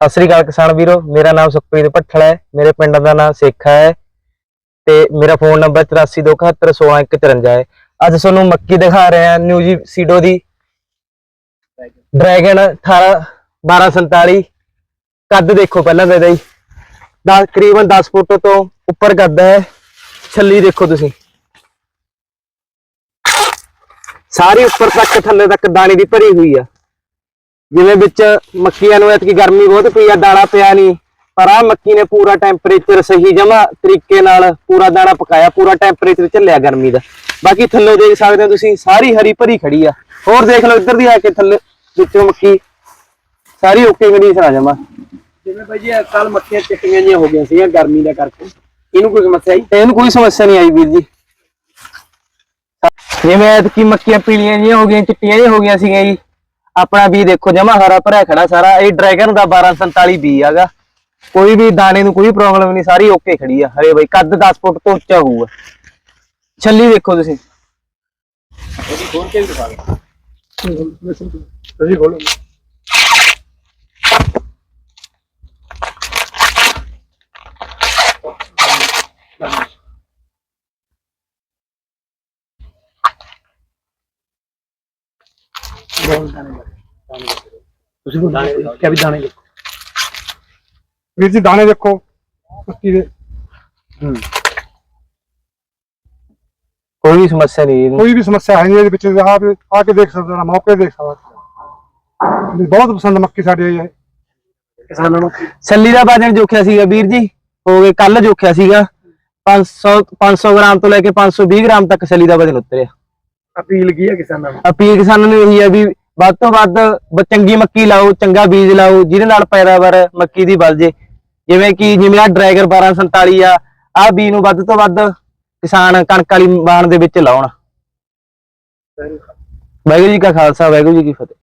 ਸਤਿ ਸ੍ਰੀ ਅਕਾਲ ਕਿਸਾਨ ਵੀਰੋ, ਮੇਰਾ ਨਾਮ ਸੁਖਪ੍ਰੀਤ ਭੱਠਲ ਹੈ, ਮੇਰੇ ਪਿੰਡ ਦਾ ਨਾਮ ਸੇਖਾ ਹੈ ਤੇ ਮੇਰਾ ਫੋਨ ਨੰਬਰ 8427161153 ਹੈ। ਅੱਜ ਤੁਹਾਨੂੰ ਮੱਕੀ ਦਿਖਾ ਰਹੇ ਹਾਂ ਨਿਊ ਜੀ ਸੀਡੋ ਦੀ ਡਰੈਗਨ 18 1247 ਕੱਦ ਦੇਖੋ ਪਹਿਲਾਂ ਤਾਂ ਇਹਦਾ ਜੀ ਦਾ ਤਕਰੀਬਨ 10 ਫੁੱਟ ਤੋਂ ਉੱਪਰ ਕੱਦ ਹੈ। ਛੱਲੀ ਦੇਖੋ ਤੁਸੀਂ। ਸਾਰੀ ਉੱਪਰ ਤੱਕ, ਥੱਲੇ ਤੱਕ ਦਾਣੇ ਦੀ ਭਰੀ ਹੋਈ ਆ। ਜਿਵੇਂ ਵਿੱਚ ਮੱਕੀਆਂ ਨੂੰ ਐਤਕੀ ਗਰਮੀ ਬਹੁਤ ਪਈ ਆ ਦਾਣਾ ਪਿਆ ਨਹੀਂ ਪਰ ਆ ਮੱਕੀ ਨੇ ਪੂਰਾ ਟੈਂਪਰੇਚਰ ਸਹੀ ਜਮਾ ਤਰੀਕੇ ਨਾਲ ਪੂਰਾ ਦਾਣਾ ਪਕਾਇਆ ਪੂਰਾ ਟੈਂਪਰੇਚਰ ਝੱਲਿਆ ਗਰਮੀ ਦਾ। ਬਾਕੀ ਥੱਲੇ ਦੇਖ ਸਕਦੇ ਹੋ ਤੁਸੀਂ ਸਾਰੀ ਹਰੀ ਭਰੀ ਖੜੀ ਆ। ਹੋਰ ਦੇਖ ਲਓ ਇੱਧਰ ਦੀ ਆ ਕੇ ਥੱਲੇ ਵਿੱਚੋਂ ਮੱਕੀ। ਸਾਰੀ ਓਕੇ ਕੰਡੀਸ਼ਨ ਆ ਜਮਾ ਜਿਵੇਂ ਭਾਈ ਜੀ ਕੱਲ ਮੱਖੀਆਂ ਚਿੱਟੀਆਂ ਜਿਹੀਆਂ ਹੋ ਗਈਆਂ ਸੀਗੀਆਂ ਗਰਮੀ ਦਾ ਕਰਕੇ। ਇਹਨੂੰ ਕੋਈ ਸਮੱਸਿਆ ਆਈ? ਇਹਨੂੰ ਕੋਈ ਸਮੱਸਿਆ ਨਹੀਂ ਆਈ ਵੀਰ ਜੀ। ਜਿਵੇਂ ਐਤਕੀ ਮੱਕੀਆਂ ਪੀਲੀਆਂ ਜਿਹੀਆਂ ਹੋ ਗਈਆਂ ਚਿੱਟੀਆਂ ਜਿਹੀਆਂ ਹੋ ਗਈਆਂ ਸੀਗੀਆਂ ਜੀ। ਆਪਣਾ ਬੀ ਦੇਖੋ ਜਮਾ ਹਰਾ ਭਰਿਆ ਖੜਾ ਸਾਰਾ। ਇਹ ਡਰੈਗਨ ਦਾ 1247 ਬੀ ਹੈਗਾ ਕੋਈ ਵੀ ਦਾਣੇ ਨੂੰ ਕੋਈ ਪ੍ਰੋਬਲਮ ਨਹੀਂ ਸਾਰੀ ਓਕੇ ਖੜੀ ਆ। ਹਰੇ ਬਾਈ ਕੱਦ 10 ਫੁੱਟ ਤੋਂ ਉੱਚਾ ਹੋਊਗਾ। ਛੱਲੀ ਦੇਖੋ ਤੁਸੀਂ। ਉਹਦੀ ਖੋਲ ਕੇ ਵੀ ਦਿਖਾ ਦਿਓ। ਤੁਸੀਂ ਖੋਲੋ। ਤੁਸੀਂ ਕੋ ਦਾਣੇ ਕਿਆ ਵੀ ਦਾਣੇ ਦੇਖੋ ਵੀਰ ਜੀ ਦਾਣੇ ਦੇਖੋ ਮੱਕੀ ਦੇ ਕੋਈ ਵੀ ਸਮੱਸਿਆ ਨਹੀਂ ਇਹਨੂੰ। ਕੋਈ ਵੀ ਸਮੱਸਿਆ ਹੈ ਨਹੀਂ ਇਹਦੇ ਵਿੱਚ। ਆਪ ਆ ਕੇ ਦੇਖ ਸਕਦੇ ਹੋ ਮੌਕੇ ਦੇਖ ਸਕਦੇ ਹੋ। ਬਹੁਤ ਪਸੰਦ ਮੱਕੀ ਸਾਡੀ ਆਈ ਹੈ ਕਿਸਾਨਾਂ ਨੂੰ। ਛੱਲੀ ਦਾ ਵਜਨ ਜੋਖਿਆ ਸੀਗਾ ਵੀਰ ਜੀ ਹੋ ਗਏ ਕੱਲ ਜੋਖਿਆ ਸੀਗਾ। 500 500 ਗ੍ਰਾਮ ਤੋਂ ਲੈ ਕੇ 520 ਗ੍ਰਾਮ ਤੱਕ ਛੱਲੀ ਦਾ ਵਜਨ ਉਤਰਿਆ। ਅਪੀਲ ਕੀ ਹੈ ਕਿਸਾਨਾਂ ਨੂੰ? ਅਪੀਲ ਕਿਸਾਨਾਂ ਨੂੰ ਇਹੀ ਹੈ ਵੀ ਵੱਧ ਤੋਂ ਵੱਧ ਬ- ਚੰਗੀ ਮੱਕੀ ਲਾਓ ਚੰਗਾ ਬੀਜ ਲਾਓ ਜਿਹਦੇ ਨਾਲ ਪੈਦਾਵਾਰ ਮੱਕੀ ਦੀ ਵੱਧ ਜੇ। ਜਿਵੇਂ ਕਿ ਜਿਵੇਂ ਆ ਡਰੈਗਨ 1247 ਆ ਆ ਬੀ ਨੂੰ ਵੱਧ ਤੋਂ ਵੱਧ ਕਿਸਾਨ ਕਣਕ ਵਾਲੀ ਬਾਣ ਦੇ ਵਿੱਚ ਲਾਉਣ। ਵਾਹਿਗੁਰੂ ਜੀ ਕਾ ਖਾਲਸਾ ਵਾਹਿਗੁਰੂ ਜੀ ਕੀ ਫਤਿਹ।